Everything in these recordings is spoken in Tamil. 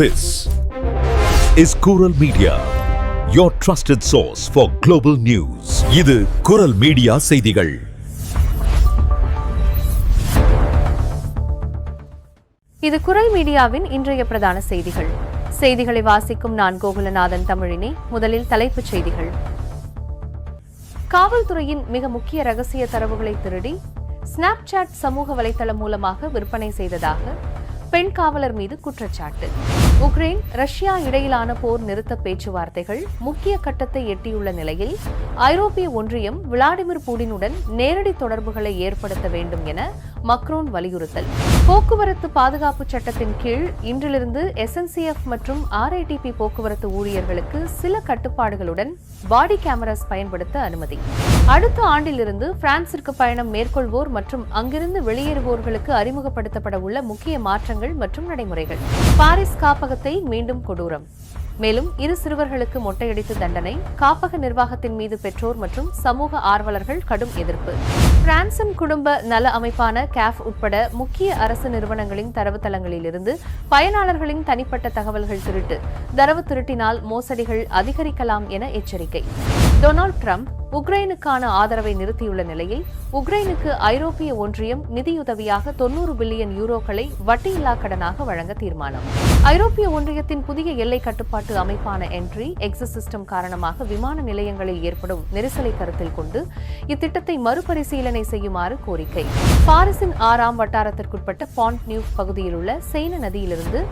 This is Kural Media, your trusted source for global news. இது குரல் மீடியா செய்திகள். இது குரல் மீடியாவின் இன்றைய பிரதான செய்திகள். செய்திகளை வாசிக்கும் நான் கோகுலநாதன் தமிழினி முதலில் தலைப்புச் செய்திகள். காவல்துறையின் மிக முக்கிய ரகசிய தரவுகளை திருடி ஸ்னாப்சாட் சமூக வலைதளம் மூலமாக விற்பனை செய்ததாக பெண் காவலர் மீது குற்றச்சாட்டு. உக்ரைன் ரஷ்யா இடையிலான போர் நிறுத்த பேச்சுவார்த்தைகள் முக்கிய கட்டத்தை எட்டியுள்ள நிலையில் ஐரோப்பிய ஒன்றியம் விளாடிமிர் புடினுடன் நேரடி தொடர்புகளை ஏற்படுத்த வேண்டும் என மக்ரோன் வலியுறுத்தல். போக்குவரத்து பாதுகாப்பு சட்டத்தின் கீழ் இன்றிலிருந்து எஸ்என்சிஎஃப் மற்றும் ஆர்ஐடிபி போக்குவரத்து ஊழியர்களுக்கு சில கட்டுப்பாடுகளுடன் பாடி கேமராஸ் பயன்படுத்த அனுமதி. அடுத்த ஆண்டிலிருந்து பிரான்சிற்கு பயணம் மேற்கொள்வோர் மற்றும் அங்கிருந்து வெளியேறுவோர்களுக்கு அறிமுகப்படுத்தப்பட உள்ள முக்கிய மாற்றங்கள் மற்றும் நடைமுறைகள். பாரிஸ் காப்பகத்தை மீண்டும் கொடூரம். மேலும் இரு சிறுவர்களுக்கு மொட்டையடித்து தண்டனை காப்பக நிர்வாகத்தின் மீது பெற்றோர் மற்றும் சமூக ஆர்வலர்கள் கடும் எதிர்ப்பு. பிரான்சின் குடும்ப நல அமைப்பான கேஃப் உட்பட முக்கிய அரசு நிறுவனங்களின் தரவுத்தளங்களிலிருந்து பயனாளர்களின் தனிப்பட்ட தகவல்கள் திருட்டு. தரவு திருட்டினால் மோசடிகள் அதிகரிக்கலாம் என எச்சரிக்கை. டொனால்ட் ட்ரம்ப் உக்ரைனுக்கான ஆதரவை நிறுத்தியுள்ள நிலையில் உக்ரைனுக்கு ஐரோப்பிய ஒன்றியம் நிதியுதவியாக தொன்னூறு பில்லியன் யூரோக்களை வட்டியில்லா கடனாக வழங்க தீர்மானம். ஐரோப்பிய ஒன்றியத்தின் புதிய எல்லை கட்டுப்பாட்டு அமைப்பான என்ட்ரி எக்ஸிஸ் சிஸ்டம் காரணமாக விமான நிலையங்களில் ஏற்படும் நெரிசலை கருத்தில் கொண்டு இத்திட்டத்தை மறுபரிசீலனை செய்யுமாறு கோரிக்கை. பாரிஸின் ஆறாம் வட்டாரத்திற்குட்பட்ட பாண்ட் நியூ பகுதியில் உள்ள செயின நதியிலிருந்து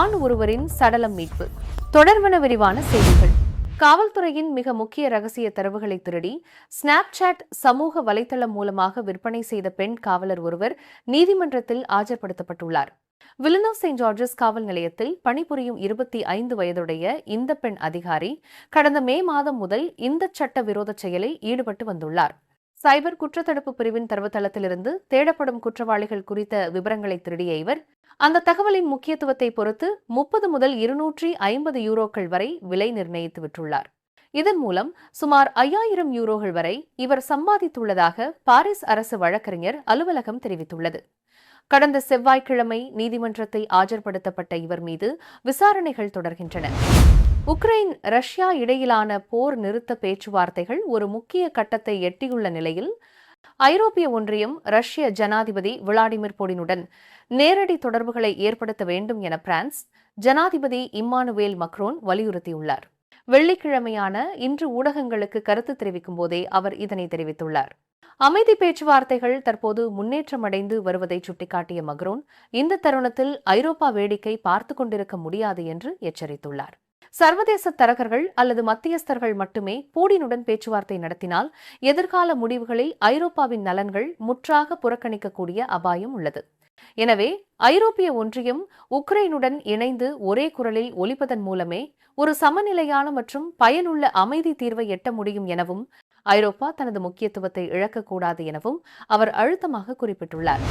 ஆண் ஒருவரின் சடலம் மீட்பு. தொடர்வன விரிவான செய்திகள். காவல்துறையின் மிக முக்கிய ரகசிய தரவுகளை திருடி ஸ்னாப்சாட் சமூக வலைதளம் மூலமாக விற்பனை செய்த பெண் காவலர் ஒருவர் நீதிமன்றத்தில் ஆஜர்படுத்தப்பட்டுள்ளார். வில்லனோ செயின்ட் ஜார்ஜஸ் காவல் நிலையத்தில் பணிபுரியும் இருபத்தி ஐந்து வயதுடைய இந்த பெண் அதிகாரி கடந்த மே மாதம் முதல் இந்த சட்ட விரோத செயலில் ஈடுபட்டு வந்துள்ளார். சைபர் குற்றத்தடுப்பு பிரிவின் தரவுத்தளத்திலிருந்து தேடப்படும் குற்றவாளிகள் குறித்த விவரங்களை திருடிய இவர் அந்த தகவலின் முக்கியத்துவத்தை பொறுத்து முப்பது முதல் இருநூற்றி ஐம்பது யூரோக்கள் வரை விலை நிர்ணயித்து விட்டுள்ளார். இதன் மூலம் சுமார் ஐயாயிரம் யூரோகள் வரை இவர் சம்பாதித்துள்ளதாக பாரிஸ் அரசு வழக்கறிஞர் அலுவலகம் தெரிவித்துள்ளது. கடந்த செவ்வாய்க்கிழமை நீதிமன்றத்தை ஆஜர்படுத்தப்பட்ட இவர் மீது விசாரணைகள் தொடர்கின்றன. உக்ரைன் ரஷ்யா இடையிலான போர் நிறுத்த பேச்சுவார்த்தைகள் ஒரு முக்கிய கட்டத்தை எட்டியுள்ள நிலையில் ஐரோப்பிய ஒன்றியம் ரஷ்ய ஜனாதிபதி விளாடிமிர் புடினுடன் நேரடி தொடர்புகளை ஏற்படுத்த வேண்டும் என பிரான்ஸ் ஜனாதிபதி இம்மானுவேல் மக்ரோன் வலியுறுத்தியுள்ளார். வெள்ளிக்கிழமையான இன்று ஊடகங்களுக்கு கருத்து தெரிவிக்கும் போதே அவர் இதனை தெரிவித்துள்ளார். அமைதி பேச்சுவார்த்தைகள் தற்போது முன்னேற்றமடைந்து வருவதை சுட்டிக்காட்டிய மக்ரோன் இந்த தருணத்தில் ஐரோப்பா வேடிக்கை பார்த்து கொண்டிருக்க முடியாது என்று எச்சரித்துள்ளார். சர்வதேச தரகர்கள் அல்லது மத்தியஸ்தர்கள் மட்டுமே பூடினுடன் பேச்சுவார்த்தை நடத்தினால் எதிர்கால முடிவுகளில் ஐரோப்பாவின் நலன்கள் முற்றாக புறக்கணிக்கக்கூடிய அபாயம் உள்ளது. எனவே ஐரோப்பிய ஒன்றியம் உக்ரைனுடன் இணைந்து ஒரே குரலில் ஒலிப்பதன் மூலமே ஒரு சமநிலையான மற்றும் பயனுள்ள அமைதி தீர்வை எட்ட முடியும் எனவும் ஐரோப்பா தனது முக்கியத்துவத்தை இழக்கக்கூடாது எனவும் அவர் அழுத்தமாக குறிப்பிட்டுள்ளார்.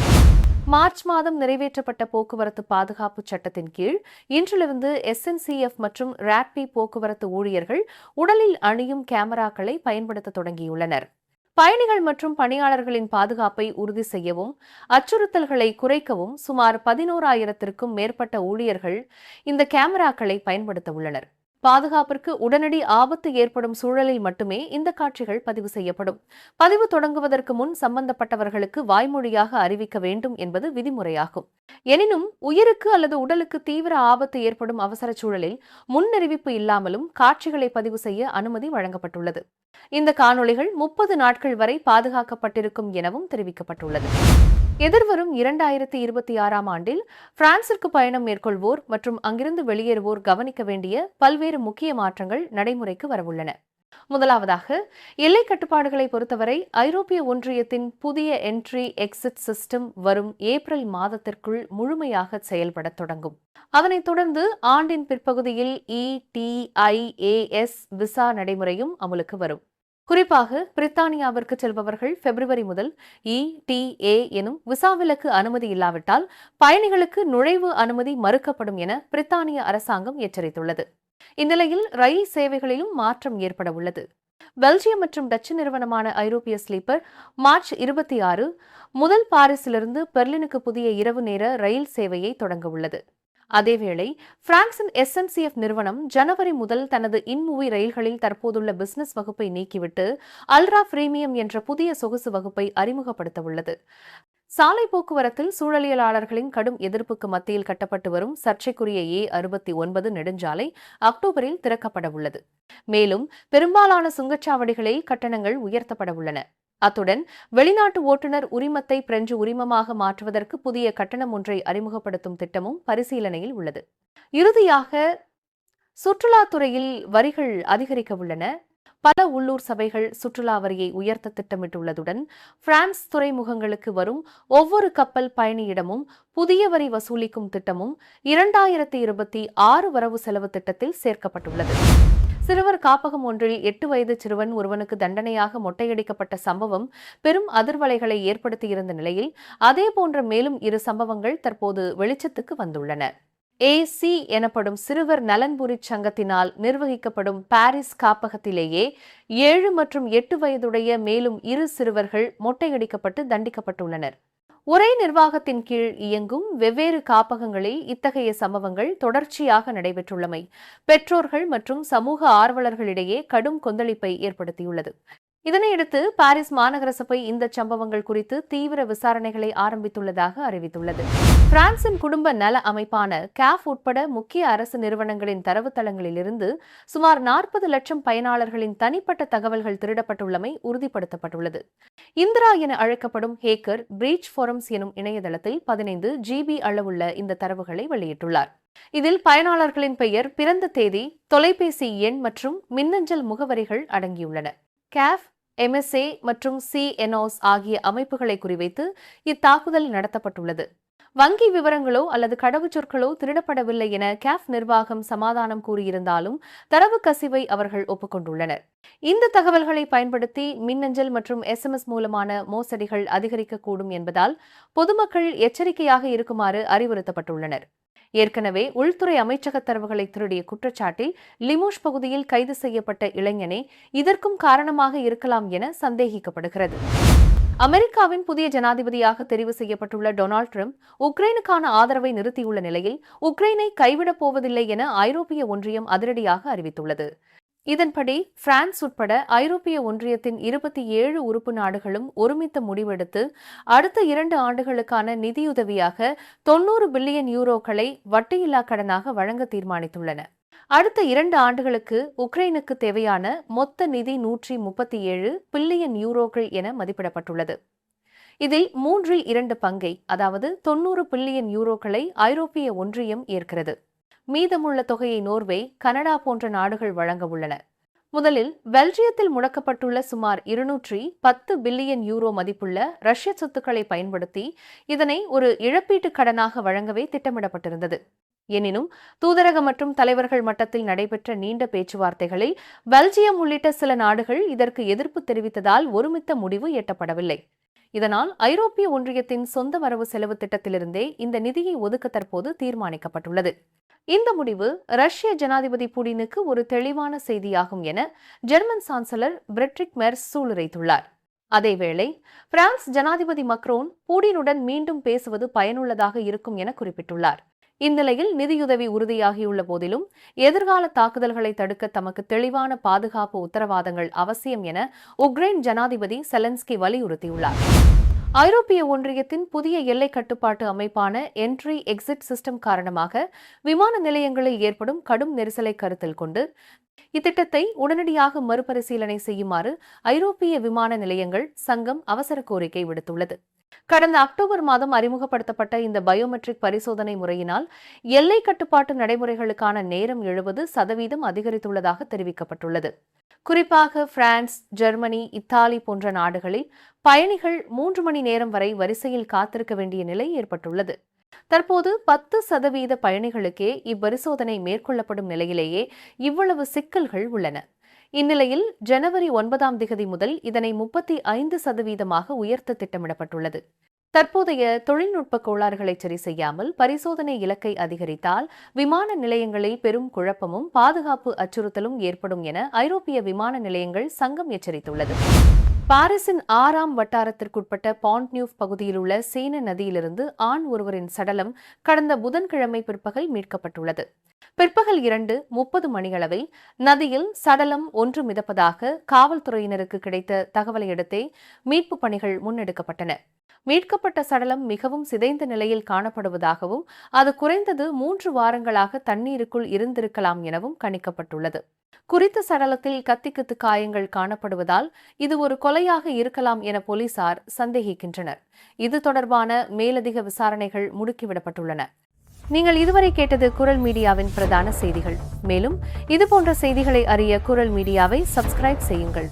மார்ச் மாதம் நிறைவேற்றப்பட்ட போக்குவரத்து பாதுகாப்பு சட்டத்தின் கீழ் இன்றிலிருந்து எஸ்என்சிஎஃப் மற்றும் ராட்பி போக்குவரத்து ஊழியர்கள் உடலில் அணியும் கேமராக்களை பயன்படுத்த தொடங்கியுள்ளனர். பயணிகள் மற்றும் பணியாளர்களின் பாதுகாப்பை உறுதி செய்யவும் அச்சுறுத்தல்களை குறைக்கவும் சுமார் பதினோராயிரத்திற்கும் மேற்பட்ட ஊழியர்கள் இந்த கேமராக்களை பயன்படுத்த உள்ளனர். பாதுகாப்பிற்கு உடனடி ஆபத்து ஏற்படும் சூழலில் மட்டுமே இந்த காட்சிகள் பதிவு செய்யப்படும். பதிவு தொடங்குவதற்கு முன் சம்பந்தப்பட்டவர்களுக்கு வாய்மொழியாக அறிவிக்க வேண்டும் என்பது விதிமுறையாகும். எனினும் உயிருக்கு அல்லது உடலுக்கு தீவிர ஆபத்து ஏற்படும் அவசர சூழலில் முன்னறிவிப்பு இல்லாமலும் காட்சிகளை பதிவு செய்ய அனுமதி வழங்கப்பட்டுள்ளது. இந்த காணொளிகள் முப்பது நாட்கள் வரை பாதுகாக்கப்பட்டிருக்கும் எனவும் தெரிவிக்கப்பட்டுள்ளது. எதிர்வரும் இரண்டாயிரத்தி இருபத்தி ஆறாம் ஆண்டில் பிரான்சிற்கு பயணம் மேற்கொள்வோர் மற்றும் அங்கிருந்து வெளியேறுவோர் கவனிக்க வேண்டிய பல்வேறு முக்கிய மாற்றங்கள் நடைமுறைக்கு வரவுள்ளன. முதலாவதாக எல்லை கட்டுப்பாடுகளை பொறுத்தவரை ஐரோப்பிய ஒன்றியத்தின் புதிய என்ட்ரி எக்ஸிட் சிஸ்டம் வரும் ஏப்ரல் மாதத்திற்குள் முழுமையாக செயல்பட தொடங்கும். அதனைத் தொடர்ந்து ஆண்டின் பிற்பகுதியில் இடிஐஏஎஸ் விசா நடைமுறையும் அமலுக்கு வரும். குறிப்பாக பிரித்தானியாவிற்கு செல்பவர்கள் பிப்ரவரி முதல் இடிஏ எனும் விசா விலக்கு அனுமதி இல்லாவிட்டால் பயணிகளுக்கு நுழைவு அனுமதி மறுக்கப்படும் என பிரித்தானிய அரசாங்கம் எச்சரித்துள்ளது. இந்நிலையில் ரயில் சேவைகளிலும் மாற்றம் ஏற்பட உள்ளது பெல்ஜியம் மற்றும் டச்சு நிறுவனமான ஐரோப்பிய ஸ்லீப்பர் மார்ச் இருபத்தி ஆறு முதல் பாரிஸிலிருந்து பெர்லினுக்கு புதிய இரவு நேர ரயில் சேவையை தொடங்க உள்ளது அதேவேளை பிரான்சின் எஸ்என்சிஎஃப் நிறுவனம் ஜனவரி முதல் தனது இன்மூவி ரயில்களில் தற்போதுள்ள பிசினஸ் வகுப்பை நீக்கிவிட்டு அல்ரா பிரீமியம் என்ற புதிய சொகுசு வகுப்பை அறிமுகப்படுத்த உள்ளது சாலை போக்குவரத்தில் சூழலியலாளர்களின் கடும் எதிர்ப்புக்கு மத்தியில் கட்டப்பட்டு வரும் சர்ச்சைக்குரிய ஏ அறுபத்தி ஒன்பது நெடுஞ்சாலை அக்டோபரில் திறக்கப்பட உள்ளது மேலும் பெரும்பாலான சுங்கச்சாவடிகளில் கட்டணங்கள் உயர்த்தப்பட உள்ளன அத்துடன் வெளிநாட்டு ஓட்டுநர் உரிமத்தை பிரெஞ்சு உரிமமாக மாற்றுவதற்கு புதிய கட்டணம் ஒன்றை அறிமுகப்படுத்தும் திட்டமும் பரிசீலனையில் உள்ளது. இறுதியாக சுற்றுலாத்துறையில் வரிகள் அதிகரிக்க உள்ளன. பல உள்ளூர் சபைகள் சுற்றுலா வரியை உயர்த்த திட்டமிட்டுள்ளதுடன் பிரான்ஸ் துறைமுகங்களுக்கு வரும் ஒவ்வொரு கப்பல் பயணியிடமும் புதிய வரி வசூலிக்கும் திட்டமும் இரண்டாயிரத்தி இருபத்தி ஆறு வரவு செலவு திட்டத்தில் சேர்க்கப்பட்டுள்ளது. சிறுவர் காப்பகம் ஒன்றில் எட்டு வயது சிறுவன் ஒருவனுக்கு தண்டனையாக மொட்டையடிக்கப்பட்ட சம்பவம் பெரும் அதிர்வலைகளை ஏற்படுத்தியிருந்த நிலையில் அதேபோன்ற மேலும் இரு சம்பவங்கள் தற்போது வெளிச்சத்துக்கு வந்துள்ளன. ஏசி எனப்படும் சிறுவர் நலன்புரி சங்கத்தினால் நிர்வகிக்கப்படும் பாரிஸ் காப்பகத்திலேயே ஏழு மற்றும் எட்டு வயதுடைய மேலும் இரு சிறுவர்கள் மொட்டையடிக்கப்பட்டு தண்டிக்கப்பட்டுள்ளனர். ஒரே நிர்வாகத்தின் கீழ் இயங்கும் வெவ்வேறு காப்பகங்களில் இத்தகைய சம்பவங்கள் தொடர்ச்சியாக நடைபெற்றுள்ளமை. பெற்றோர்கள் மற்றும் சமூக ஆர்வலர்களிடையே கடும் கொந்தளிப்பை ஏற்படுத்தியுள்ளது. இதனையடுத்து பாரிஸ் மாநகர சபை இந்த சம்பவங்கள் குறித்து தீவிர விசாரணைகளை ஆரம்பித்துள்ளதாக அறிவித்துள்ளது. பிரான்சின் குடும்ப நல அமைப்பான கேஃப் உட்பட முக்கிய அரசு நிறுவனங்களின் தரவுத்தளங்களிலிருந்து சுமார் நாற்பது லட்சம் பயனாளர்களின் தனிப்பட்ட தகவல்கள் திருடப்பட்டுள்ளமை உறுதிப்படுத்தப்பட்டுள்ளது. இந்திரா என அழைக்கப்படும் ஹேக்கர் பிரீச் ஃபோரம்ஸ் எனும் இணையதளத்தில் பதினைந்து ஜிபி அளவுள்ள இந்த தரவுகளை வெளியிட்டுள்ளார். இதில் பயனாளர்களின் பெயர் பிறந்த தேதி தொலைபேசி எண் மற்றும் மின்னஞ்சல் முகவரிகள் அடங்கியுள்ளன. கேஃப் எம்எஸ்ஏ மற்றும் சிஎன்ஓஸ் ஆகிய அமைப்புகளை குறிவைத்து இத்தாக்குதல் நடத்தப்பட்டுள்ளது. வங்கி விவரங்களோ அல்லது கடவுச்சொற்களோ திருடப்படவில்லை என கேஃப் நிர்வாகம் சமாதானம் கூறியிருந்தாலும் தரவு கசிவை அவர்கள் ஒப்புக்கொண்டுள்ளனர். இந்த தகவல்களை பயன்படுத்தி மின்னஞ்சல் மற்றும் எஸ்எம்எஸ் மூலமான மோசடிகள் அதிகரிக்கக்கூடும் என்பதால் பொதுமக்கள் எச்சரிக்கையாக இருக்குமாறு அறிவுறுத்தப்பட்டுள்ளனர். ஏற்கனவே உள்துறை அமைச்சக தரவுகளை திருடிய குற்றச்சாட்டில் லிமோஷ் பகுதியில் கைது செய்யப்பட்ட இளைஞனே இதற்கும் காரணமாக இருக்கலாம் என சந்தேகிக்கப்படுகிறது. அமெரிக்காவின் புதிய ஜனாதிபதியாக தெரிவு செய்யப்பட்டுள்ள டொனால்ட் ட்ரம்ப் உக்ரைனுக்கான ஆதரவை நிறுத்தியுள்ள நிலையில் உக்ரைனை கைவிடப் போவதில்லை என ஐரோப்பிய ஒன்றியம் அதிரடியாக அறிவித்துள்ளது. இதன்படி பிரான்ஸ் உட்பட ஐரோப்பிய ஒன்றியத்தின் இருபத்தி ஏழு உறுப்பு நாடுகளும் ஒருமித்த முடிவெடுத்து அடுத்த இரண்டு ஆண்டுகளுக்கான நிதியுதவியாக தொன்னூறு பில்லியன் யூரோக்களை வட்டியில்லா கடனாக வழங்க தீர்மானித்துள்ளன. அடுத்த இரண்டு ஆண்டுகளுக்கு உக்ரைனுக்கு தேவையான மொத்த நிதி நூற்றி முப்பத்தி ஏழு பில்லியன் யூரோக்கள் என மதிப்பிடப்பட்டுள்ளது. இதில் மூன்றில் இரண்டு பங்கை அதாவது தொன்னூறு பில்லியன் யூரோக்களை ஐரோப்பிய ஒன்றியம் ஏற்கிறது. மீதமுள்ள தொகையை நோர்வே கனடா போன்ற நாடுகள் வழங்க உள்ளன. முதலில் பெல்ஜியத்தில் முடக்கப்பட்டுள்ள சுமார் இருநூற்றி பத்து பில்லியன் யூரோ மதிப்புள்ள ரஷ்ய சொத்துக்களை பயன்படுத்தி இதனை ஒரு இழப்பீட்டு கடனாக வழங்கவே திட்டமிடப்பட்டிருந்தது. எனினும் தூதரக மற்றும் தலைவர்கள் மட்டத்தில் நடைபெற்ற நீண்ட பேச்சுவார்த்தைகளில் பெல்ஜியம் உள்ளிட்ட சில நாடுகள் இதற்கு எதிர்ப்பு தெரிவித்ததால் ஒருமித்த முடிவு எட்டப்படவில்லை. இதனால் ஐரோப்பிய ஒன்றியத்தின் சொந்த வரவு செலவு திட்டத்திலிருந்தே இந்த நிதியை ஒதுக்க தற்போது தீர்மானிக்கப்பட்டுள்ளது. இந்த முடிவு ரஷ்ய ஜனாதிபதி புடினுக்கு ஒரு தெளிவான செய்தியாகும் என ஜெர்மன் சான்சலர் பிரெட்ரிக் மெர்ஸ் சூளுரைத்துள்ளார். அதேவேளை பிரான்ஸ் ஜனாதிபதி மக்ரோன் பூடினுடன் மீண்டும் பேசுவது பயனுள்ளதாக இருக்கும் என குறிப்பிட்டுள்ளார். இந்நிலையில் நிதியுதவி உறுதியாகியுள்ள போதிலும் எதிர்கால தாக்குதல்களை தடுக்க தமக்கு தெளிவான பாதுகாப்பு உத்தரவாதங்கள் அவசியம் என உக்ரைன் ஜனாதிபதி செலன்ஸ்கி வலியுறுத்தியுள்ளார். ஐரோப்பிய ஒன்றியத்தின் புதிய எல்லை கட்டுப்பாட்டு அமைப்பான என்ட்ரி எக்ஸிட் சிஸ்டம் காரணமாக விமான நிலையங்களில் ஏற்படும் கடும் நெரிசலை கருத்தில் கொண்டு இத்திட்டத்தை உடனடியாக மறுபரிசீலனை செய்யுமாறு ஐரோப்பிய விமான நிலையங்கள் சங்கம் அவசர கோரிக்கை விடுத்துள்ளது. கடந்த அக்டோபர் மாதம் அறிமுகப்படுத்தப்பட்ட இந்த பயோமெட்ரிக் பரிசோதனை முறையினால் எல்லை கட்டுப்பாட்டு நடைமுறைகளுக்கான நேரம் எழுபது சதவீதம் அதிகரித்துள்ளதாக தெரிவிக்கப்பட்டுள்ளது. குறிப்பாக பிரான்ஸ் ஜெர்மனி இத்தாலி போன்ற நாடுகளில் பயணிகள் மூன்று மணி நேரம் வரை வரிசையில் காத்திருக்க வேண்டிய நிலை ஏற்பட்டுள்ளது. தற்போது பத்து சதவீத பயணிகளுக்கே இப்பரிசோதனை மேற்கொள்ளப்படும் நிலையிலேயே இவ்வளவு சிக்கல்கள் உள்ளன. இந்நிலையில் ஜனவரி ஒன்பதாம் திகதி முதல் இதனை முப்பத்தி ஐந்து சதவீதமாக உயர்த்த திட்டமிடப்பட்டுள்ளது. தற்போதைய தொழில்நுட்ப கோளாறுகளை சரி செய்யாமல் பரிசோதனை இலக்கை அதிகரித்தால் விமான நிலையங்களில் பெரும் குழப்பமும் பாதுகாப்பு அச்சுறுத்தலும் ஏற்படும் என ஐரோப்பிய விமான நிலையங்கள் சங்கம் எச்சரித்துள்ளது. பாரிஸின் ஆறாம் வட்டாரத்திற்குட்பட்ட பாண்ட்னியூவ் பகுதியில் உள்ள சேன நதியிலிருந்து ஆண் ஒருவரின் சடலம் கடந்த புதன்கிழமை பிற்பகல் மீட்கப்பட்டுள்ளது. பிற்பகல் இரண்டு முப்பது மணியளவில் நதியில் சடலம் ஒன்று மிதப்பதாக காவல்துறையினருக்கு கிடைத்த தகவலையடுத்தே மீட்புப் பணிகள் முன்னெடுக்கப்பட்டன. மீட்கப்பட்ட சடலம் மிகவும் சிதைந்த நிலையில் காணப்படுவதாகவும் அது குறைந்தது மூன்று வாரங்களாக தண்ணீருக்குள் இருந்திருக்கலாம் எனவும் கணிக்கப்பட்டுள்ளது. குறித்த சடலத்தில் கத்திக்குத்து காயங்கள் காணப்படுவதால் இது ஒரு கொலையாக இருக்கலாம் என போலீசார் சந்தேகிக்கின்றனர். இது தொடர்பான மேலதிக விசாரணைகள் முடுக்கிவிடப்பட்டுள்ளன. நீங்கள் இதுவரை கேட்டது குரல் மீடியாவின் பிரதான செய்திகள். மேலும் இதுபோன்ற செய்திகளை அறிய குரல் மீடியாவை சப்ஸ்கிரைப் செய்யுங்கள்.